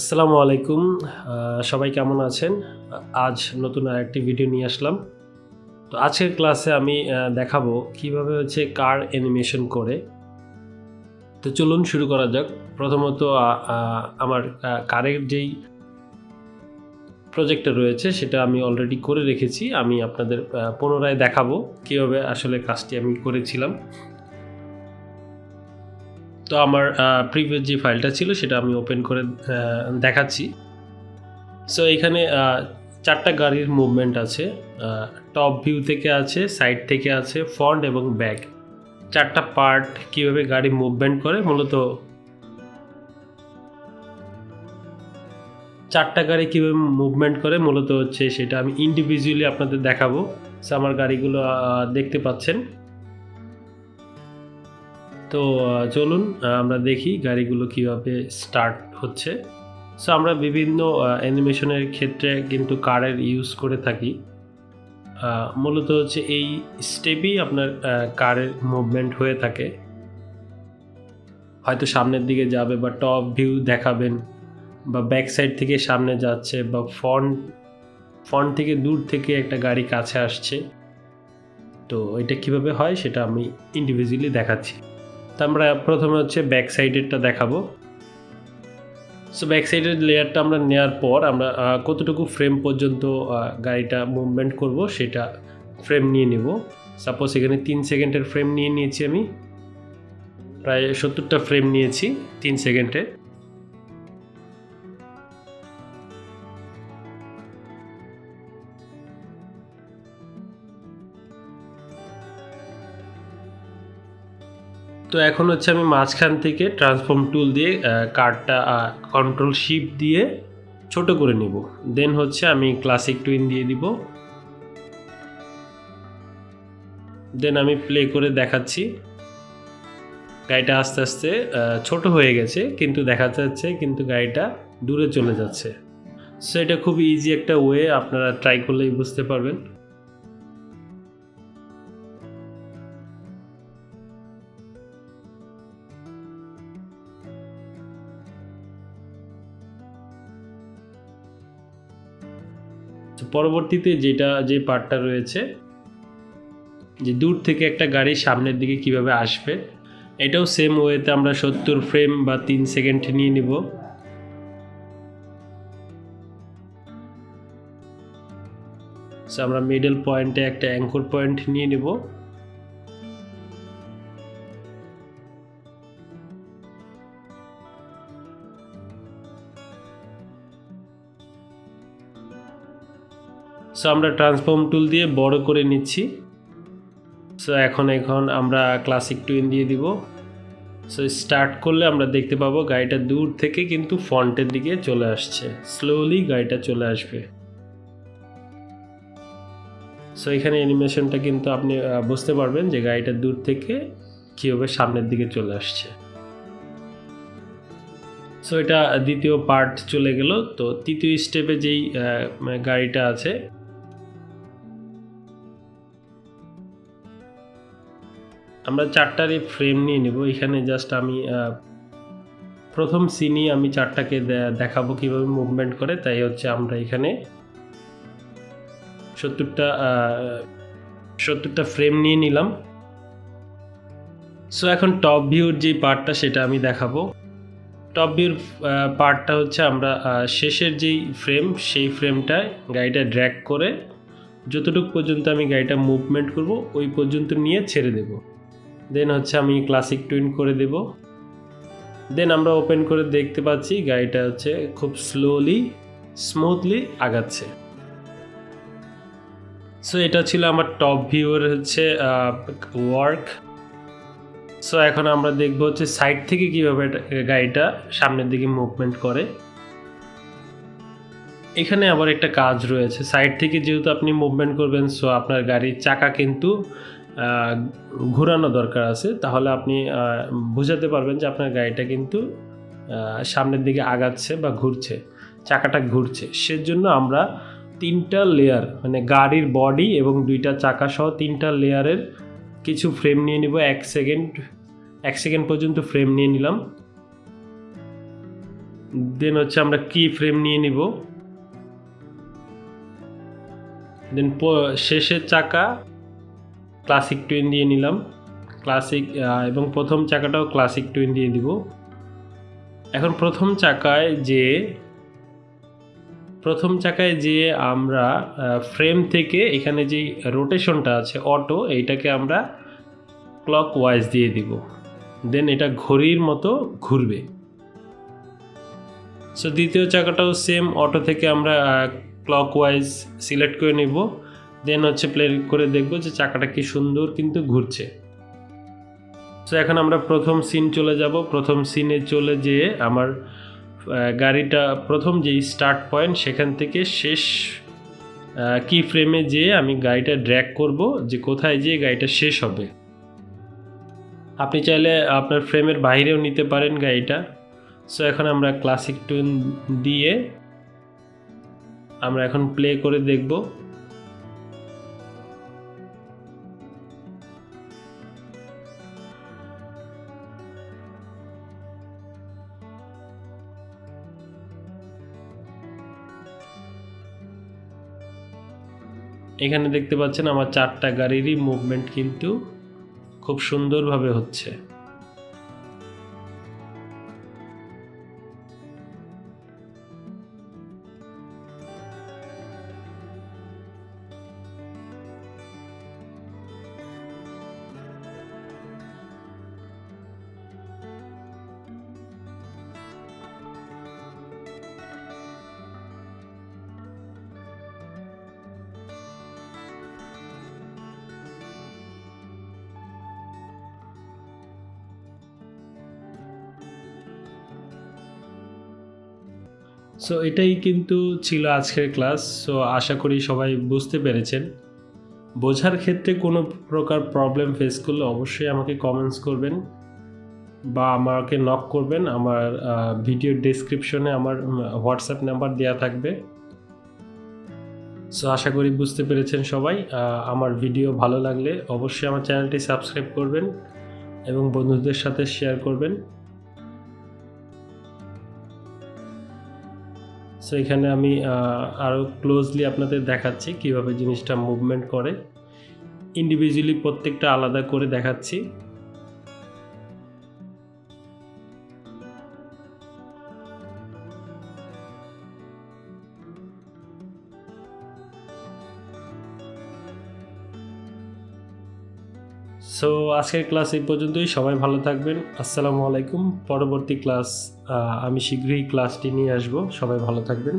আসসালামু আলাইকুম। সবাই কেমন আছেন? আজ নতুন আরেকটি ভিডিও নিয়ে আসলাম। তো আজকের ক্লাসে আমি দেখাবো কীভাবে হচ্ছে কার অ্যানিমেশন করে। তো চলুন শুরু করা যাক। প্রথমত আমার কারের যেই প্রজেক্টটা রয়েছে, সেটা আমি অলরেডি করে রেখেছি। আমি আপনাদের পুনরায় দেখাবো কীভাবে আসলে কাজটি আমি করেছিলাম। তো আমার প্রিভিয়াস যে ফাইলটা ছিল সেটা আমি ওপেন করে দেখাচ্ছি। সো এখানে চারটা গাড়ির মুভমেন্ট আছে। টপ ভিউ থেকে আছে সাইড থেকে আছে ফ্রন্ট এবং ব্যাক চারটা পার্ট কীভাবে গাড়ি মুভমেন্ট করে, মূলত চারটা গাড়ি কীভাবে মুভমেন্ট করে, মূলত হচ্ছে সেটা আমি ইন্ডিভিজুয়ালি আপনাদের দেখাবো। সো আমার গাড়িগুলো দেখতে পাচ্ছেন। তো চলুন আমরা দেখি গাড়িগুলো কীভাবে স্টার্ট হচ্ছে। সো আমরা বিভিন্ন অ্যানিমেশনের ক্ষেত্রে কিন্তু কারের ইউজ করে থাকি। মূলত হচ্ছে এই স্টেপই আপনার কারের মুভমেন্ট হয়ে থাকে। হয়তো সামনের দিকে যাবে বা টপ ভিউ দেখাবেন বা ব্যাক সাইড থেকে সামনে যাচ্ছে বা ফ্রন্ট ফ্রন্ট থেকে দূর থেকে একটা গাড়ি কাছে আসছে। তো, এটা কীভাবে হয় সেটা আমি ইন্ডিভিজুয়ালি দেখাচ্ছি। তো আমরা প্রথমে হচ্ছে ব্যাক সাইডেরটা দেখাবো। সো ব্যাক সাইডের লেয়ারটা আমরা নেওয়ার পর আমরা কতটুকু ফ্রেম পর্যন্ত গাড়িটা মুভমেন্ট করব সেটা ফ্রেম নিয়ে নেব। সাপোজ এখানে তিন সেকেন্ডের ফ্রেম নিয়ে নিয়েছি আমি। প্রায় সত্তরটা ফ্রেম নিয়েছি তিন সেকেন্ডে। তো এখন হচ্ছে আমি মাঝখান থেকে ট্রান্সফর্ম টুল দিয়ে কার্ডটা কন্ট্রোল শিপ দিয়ে ছোট করে নিব। দেন হচ্ছে আমি ক্লাসিক টুইন দিয়ে দিব। দেন আমি প্লে করে দেখাচ্ছি। গাড়িটা আস্তে আস্তে ছোট হয়ে গেছে, কিন্তু দেখা যাচ্ছে কিন্তু গাড়িটা দূরে চলে যাচ্ছে। সো এটা খুব ইজি একটা ওয়ে আপনারা ট্রাই করলেই বুঝতে পারবেন। পরবর্তীতে যেটা, যে পার্টটা রয়েছে, যে দূর থেকে একটা গাড়ি সামনের দিকে কীভাবে আসবে, এটাও সেম ওয়েতে আমরা সত্তর ফ্রেম বা তিন সেকেন্ড নিয়ে নিব। আমরা মিডল পয়েন্টে একটা অ্যাঙ্কর পয়েন্ট নিয়ে নিব। সো আমরা ট্রান্সফর্ম টুল দিয়ে বড় করে নিচ্ছি। সো এখন এখন আমরা ক্লাসিক টুইন দিয়ে দিব। সো স্টার্ট করলে আমরা দেখতে পাবো গাড়িটা দূর থেকে কিন্তু ফ্রন্টের দিকে চলে আসছে। স্লোলি গাড়িটা চলে আসবে। সো এখানে অ্যানিমেশনটা কিন্তু আপনি বুঝতে পারবেন যে গাড়িটা দূর থেকে কীভাবে সামনের দিকে চলে আসছে। সো এটা দ্বিতীয় পার্ট চলে গেল। তো, তৃতীয় স্টেপে যেই মানে গাড়িটা আছে আমরা চারটারই ফ্রেম নিয়ে নেব। এখানে জাস্ট আমি প্রথম সিনই আমি চারটাকে দেখাবো কীভাবে মুভমেন্ট করে। তাই হচ্ছে আমরা এখানে সত্তরটা সত্তরটা ফ্রেম নিয়ে নিলাম। সো এখন টপ ভিউর যে পার্টটা সেটা আমি দেখাবো। টপ ভিউর পার্টটা হচ্ছে আমরা শেষের যেই ফ্রেম সেই ফ্রেমটায় গাড়িটা ড্র্যাগ করে, যতটুকু পর্যন্ত আমি গাড়িটা মুভমেন্ট করব, ওই পর্যন্ত নিয়ে ছেড়ে দেব। দেন হচ্ছে আমি ক্লাসিক টুইন করে দেব। দেন আমরা ওপেন করে দেখতে পাচ্ছি গাড়িটা হচ্ছে খুব স্লোলি স্মুথলি আগাচ্ছে। সো এটা ছিল আমার টপ ভিউর হচ্ছে ওয়ার্ক সো এখন আমরা দেখব হচ্ছে সাইড থেকে কীভাবে গাড়িটা সামনের দিকে মুভমেন্ট করে। এখানে আবার একটা কাজ রয়েছে। সাইড থেকে যেহেতু আপনি মুভমেন্ট করবেন সো আপনার গাড়ির চাকা কিন্তু ঘোরানো দরকার আছে, তাহলে আপনি বোঝাতে পারবেন যে আপনার গাড়িটা কিন্তু সামনের দিকে আগাচ্ছে বা ঘুরছে, চাকাটা ঘুরছে। সেজন্য আমরা তিনটা লেয়ার মানে গাড়ির বডি এবং দুইটা চাকা সহ তিনটা লেয়ারের কিছু ফ্রেম নিয়ে নিব। এক সেকেন্ড এক সেকেন্ড পর্যন্ত ফ্রেম নিয়ে নিলাম। দেন হচ্ছে আমরা কি ফ্রেম নিয়ে নিব? দেন শেষের চাকা ক্লাসিক টুইন দিয়ে নিলাম। ক্লাসিক এবং প্রথম চাকাটাও ক্লাসিক টুইন দিয়ে দিব। এখন প্রথম চাকায় যে, প্রথম চাকায় যে আমরা ফ্রেম থেকে এখানে যে রোটেশনটা আছে অটো এইটাকে আমরা ক্লক ওয়াইজ দিয়ে দিব। দেন এটা ঘড়ির মতো ঘুরবে। সো দ্বিতীয় চাকাটাও সেম অটো থেকে আমরা ক্লক ওয়াইজ সিলেক্ট করে নিব। দেন হচ্ছে প্লে করে দেখব যে চাকাটা কি সুন্দর কিন্তু ঘুরছে। সো এখন আমরা প্রথম সিন চলে যাব। প্রথম সিনে চলে যেয়ে আমার গাড়িটা প্রথম যেই স্টার্ট পয়েন্ট সেখান থেকে শেষ কি ফ্রেমে যেয়ে আমি গাড়িটা ড্র্যাগ করব যে কোথায় যেয়ে গাড়িটা শেষ হবে। আপনি চাইলে আপনার ফ্রেমের বাইরেও নিতে পারেন গাড়িটা। সো এখন আমরা ক্লাসিক টুন দিয়ে আমরা এখন প্লে করে দেখব। এখানে দেখতে পাচ্ছেন আমার চারটা গাড়িরই মুভমেন্ট কিন্তু খুব সুন্দরভাবে হচ্ছে। সো এটাই কিন্তু ছিল আজকের ক্লাস সো আশা করি সবাই বুঝতে পেরেছেন। বোঝার ক্ষেত্রে কোনো প্রকার প্রবলেম ফেস করলে অবশ্যই আমাকে কমেন্টস করবেন বা আমাকে নক করবেন। আমার ভিডিও ডেসক্রিপশনে আমার হোয়াটসঅ্যাপ নাম্বার দেওয়া থাকবে। সো আশা করি বুঝতে পেরেছেন সবাই। আমার ভিডিও ভালো লাগলে অবশ্যই আমার চ্যানেলটি সাবস্ক্রাইব করবেন এবং বন্ধুদের সাথে শেয়ার করবেন। সো এখানে আমি আরও ক্লোজলি আপনাদের দেখাচ্ছি কীভাবে জিনিসটা মুভমেন্ট করে। ইন্ডিভিজুয়ালি প্রত্যেকটা আলাদা করে দেখাচ্ছি। সো আজকের ক্লাস এই পর্যন্তই। সবাই ভালো থাকবেন। আসসালামু আলাইকুম। পরবর্তী ক্লাস আমি শীঘ্রই ক্লাসটি নিয়ে আসব। সবাই ভালো থাকবেন।